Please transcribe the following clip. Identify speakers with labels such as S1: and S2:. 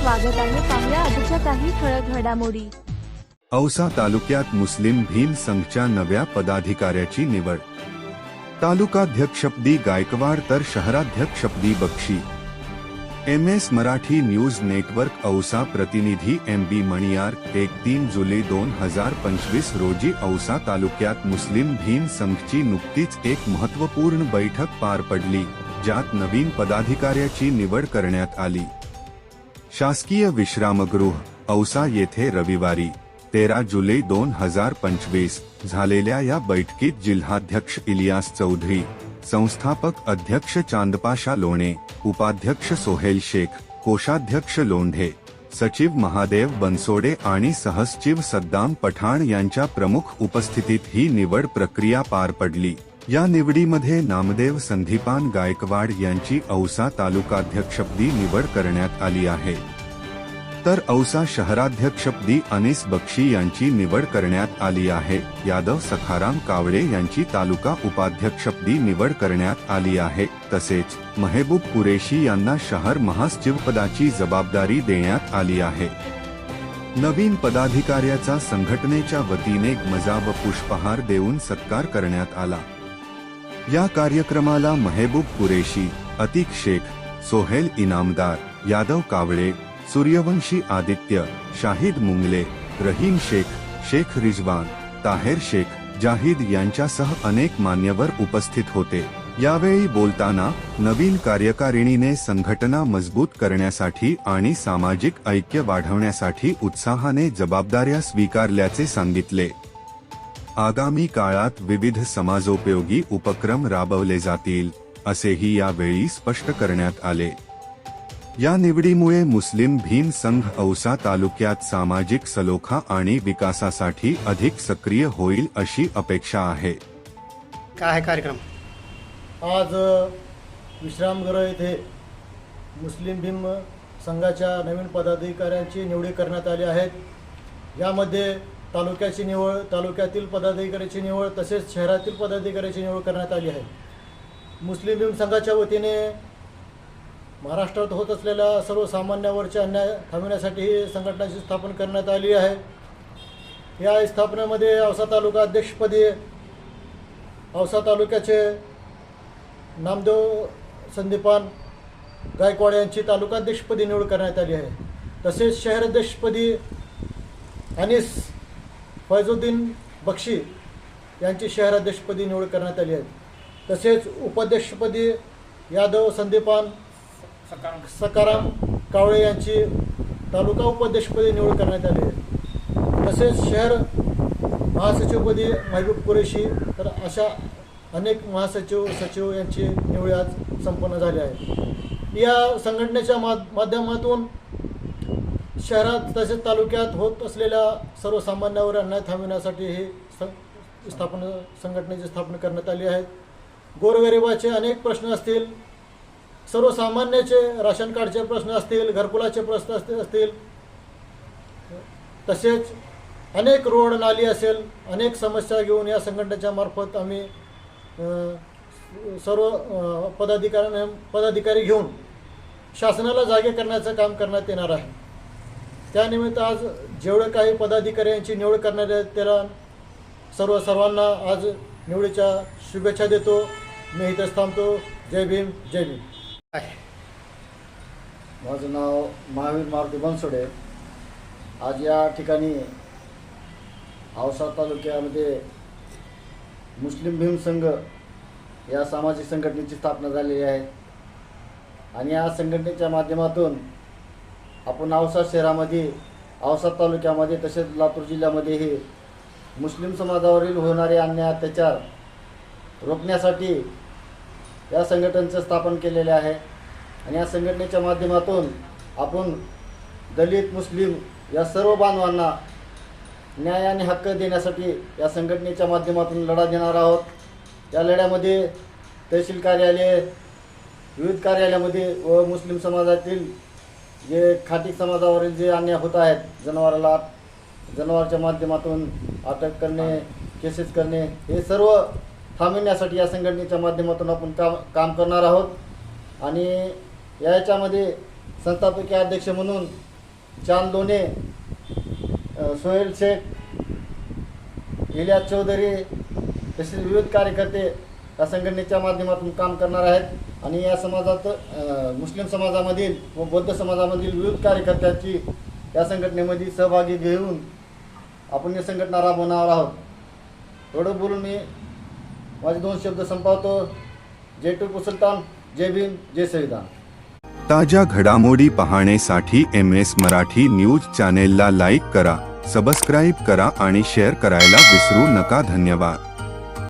S1: स्वागत आहे. पाहुया आजच्या काही ठळक घडामोडी.
S2: औसा तालुक्यात मुस्लिम भीम संघच्या नव्या पदाधिकाऱ्याची निवड. तालुकाध्यक्षपदी गायकवाड तर शहराध्यक्षपदी Bakshi. M S Marathi news network Ausa प्रतिनिधी एम बी मणियार एक तीन जुलै दोन हजार पंचवीस रोजी औसा तालुक्यात मुस्लिम भीम संघची नुकतीच एक महत्त्वपूर्ण बैठक पार पडली ज्यात नवीन पदाधिकाऱ्याची निवड करण्यात आली. शासकीय विश्रामगृह औसा येथे रविवारी तेरा जुलै दोन हजार पंचवीस झालेल्या या बैठकीत जिल्हाध्यक्ष इलियास चौधरी संस्थापक अध्यक्ष चांदपाशा लोणे उपाध्यक्ष सोहेल शेख कोषाध्यक्ष लोंढे सचिव महादेव बनसोडे आणि सहसचिव सद्दाम पठाण यांच्या प्रमुख उपस्थितीत ही निवड प्रक्रिया पार पडली. या निवडीमध्ये नामदेव संदीपान गायकवाड यांची औसा तालुकाध्यक्षपदी निवड करण्यात आली आहे. तर औसा शहराध्यक्षपदी अनिस बक्षी यांची निवड करण्यात आली आहे. यादव सखाराम कावळे यांची तालुका उपाध्यक्षपदी निवड करण्यात आली आहे. तसेच मेहबूब कुरेशी यांना शहर महासचिवपदाची जबाबदारी देण्यात आली आहे. नवीन पदाधिकाऱ्याचा संघटनेच्या वतीने मजा व पुष्पहार देऊन सत्कार करण्यात आला. या कार्यक्रमाला मेहबूब कुरेशी अतिक शेख सोहेल इनामदार यादव कावळे सूर्यवंशी आदित्य शाहिद मुंगले रहीम शेख शेख रिजवान ताहेर शेख जाहिद यांच्यासह अनेक मान्यवर उपस्थित होते. यावेळी बोलताना नवीन कार्यकारिणीने संघटना मजबूत करण्यासाठी आणि सामाजिक ऐक्य वाढवण्यासाठी उत्साहाने जबाबदाऱ्या स्वीकारल्याचे सांगितले. आगामी काळात विविध समाजोपयोगी उपक्रम राबवले जातील असेही यावेळी स्पष्ट करण्यात आले. या निवडीमुळे मुस्लिम भीम संघ औसा तालुक्यात सामाजिक सलोखा आणि विकासासाठी अधिक सक्रिय होईल अशी अपेक्षा आहे.
S3: काय आहे कार्यक्रम?
S4: आज विश्रामगृह येथे मुस्लिम भीम संघाच्या नवीन पदाधिकाऱ्यांची निवडी करण्यात आली आहेत यामध्ये तालुक्याची निवड तालुक्यातील पदाधिकाऱ्याची निवड तसेच शहरातील पदाधिकाऱ्याची निवड करण्यात आली आहे. मुस्लिम भीम संघाच्या वतीने महाराष्ट्रात होत असलेल्या सर्वसामान्यावरचे अन्याय थांबविण्यासाठी ही संघटनाची स्थापना करण्यात आली आहे. या स्थापनेमध्ये औसा तालुका अध्यक्षपदी औसा तालुक्याचे नामदेव संदीपान गायकवाड यांची तालुकाध्यक्षपदी निवड करण्यात आली आहे. तसेच शहराध्यक्षपदी अनिस फैजुद्दीन बक्षी यांची शहराध्यक्षपदी निवड करण्यात आली आहे. तसेच उपाध्यक्षपदी यादव संदीपान सकाराम कावळे यांची तालुका उपाध्यक्षपदी निवड करण्यात आली आहे. तसेच शहर महासचिवपदी महबूब कुरेशी तर अशा अनेक महासचिव सचिव यांची निवड आज संपन्न झाली आहे. या संघटनेच्या मा माध्यमातून शहरात तसेच तालुक्यात होत असलेल्या सर्वसामान्यावर अन्याय थांबविण्यासाठी ही सं स्थापना संघटनेची स्थापना करण्यात आली आहे. गोरगरिबाचे अनेक प्रश्न असतील सर्वसामान्याचे राशन कार्डचे प्रश्न असतील घरकुलाचे प्रश्न असतील असतील तसेच अनेक रोड नाली असेल अनेक समस्या घेऊन या संघटनेच्या मार्फत आम्ही सर्व पदाधिकाऱ्यांना पदाधिकारी घेऊन शासनाला जागे करण्याचं काम करण्यात येणार आहे. त्यानिमित्त आज जेवढे काही पदाधिकाऱ्यांची निवड करणारे त्याला सर्व सर्वांना आज निवडीच्या शुभेच्छा देतो. मी इथंच थांबतो. जय भीम जय भीम.
S5: माझं नाव महावीर मारुती बनसोडे. आज या ठिकाणी औसा तालुक्यामध्ये मुस्लिम भीम संघ या सामाजिक संघटनेची स्थापना झालेली आहे. आणि या संघटनेच्या माध्यमातून आपण औसा शहरामध्ये औसा तालुक्यामध्ये तसेच लातूर जिल्ह्यामध्येही मुस्लिम समाजावरील होणारे अन्याय अत्याचार रोखण्यासाठी या संघटनेचं स्थापन केलेले आहे. आणि या संघटनेच्या माध्यमातून आपण दलित मुस्लिम या सर्व बांधवांना न्याय आणि हक्क देण्यासाठी या संघटनेच्या माध्यमातून लढा देणार आहोत. या लढ्यामध्ये तहसील कार्यालय विविध कार्यालयामध्ये व मुस्लिम समाजातील जे खाटिक समाजावरील जे अन्याय होत आहेत जनावराला जनावरच्या माध्यमातून अटक करणे केसेस करणे हे सर्व थांबविण्यासाठी या संघटनेच्या माध्यमातून आपण काम काम करणार आहोत. आणि याच्यामध्ये संस्थापकीय अध्यक्ष म्हणून चांद लोणे सोहेल शेख इलियास चौधरी तसेच विविध कार्यकर्ते या संघटनेच्या माध्यमातून काम करणार आहेत. आणि या समाजात मुस्लिम समाजामधील व बौद्ध समाजामधील विविध कार्यकर्त्यांची या संघटनेमध्ये सहभागी घेऊन आपण ही संघटना राबवणार आहोत. एवढं बोलून मी माझे दोन शब्द संपवतो. जय टू सुलतान जय भीम जय संविधान.
S2: ताज्या घडामोडी पाहण्यासाठी एम एस मराठी न्यूज चॅनेलला लाईक करा सबस्क्राईब करा आणि शेअर करायला विसरू नका. धन्यवाद.